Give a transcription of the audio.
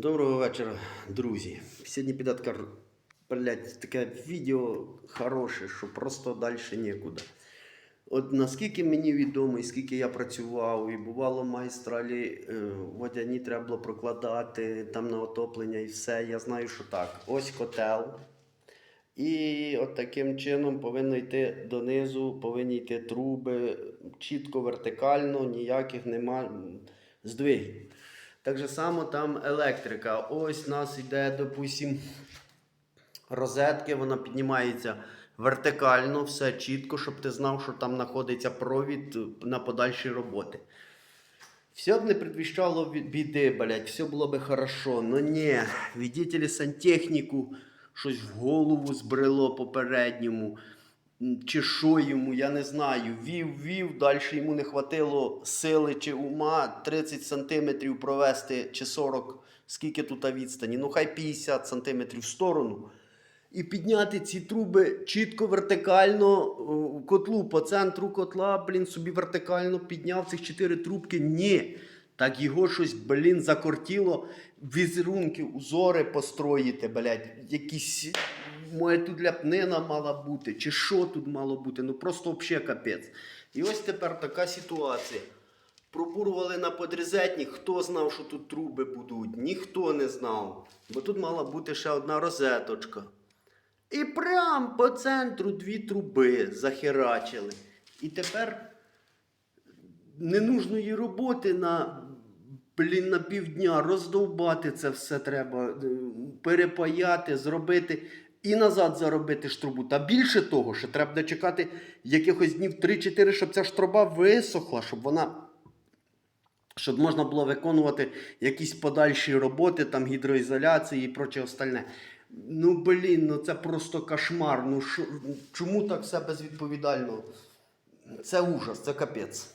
Доброго вечора, друзі. Сьогодні піде таке, блядь, таке відео хороше, що просто далі нікуди. От наскільки мені відомо, і скільки я працював, і бувало майстралі е, водяні треба було прокладати там на отоплення і все. Я знаю, що так. Ось котел. І от таким чином повинно йти донизу, повинні йти труби чітко, вертикально, ніяких нема здвигів. Так же само там електрика. Ось у нас йде, допустим, розетки, вона піднімається вертикально, все чітко, щоб ти знав, що там знаходиться провід на подальші роботи. Все б не предвіщало біди, блядь, все було би хорошо. Но ні, видите сантехніку щось в голову збрело попередньому. Чи що йому, я не знаю. Вів, вів, далі йому не хватило сили чи ума 30 сантиметрів провести, чи 40, скільки тут відстані. Ну хай 50 сантиметрів в сторону. І підняти ці труби чітко вертикально о, котлу по центру котла, блін, собі вертикально підняв цих чотири трубки. Ні. Так його щось, блін, закортіло. Візерунки, узори построїти, блядь, якісь. Моя тут ляпнина мала бути, чи що тут мало бути. Ну просто взагалі капець. І ось тепер така ситуація. Пробурували на подрізетні, хто знав, що тут труби будуть, ніхто не знав. Бо тут мала бути ще одна розеточка. І прям по центру дві труби захерачили. І тепер ненужної роботи на, блін, на півдня роздовбати це все треба, е, перепаяти, зробити і назад заробити штрубу. Та більше того, що треба буде чекати якихось днів 3-4, щоб ця штруба висохла, щоб вона. Щоб можна було виконувати якісь подальші роботи, там гідроізоляції і проче остальне. Ну блін, ну це просто кошмар. Ну шо, чому так все безвідповідально? Це ужас, це капець.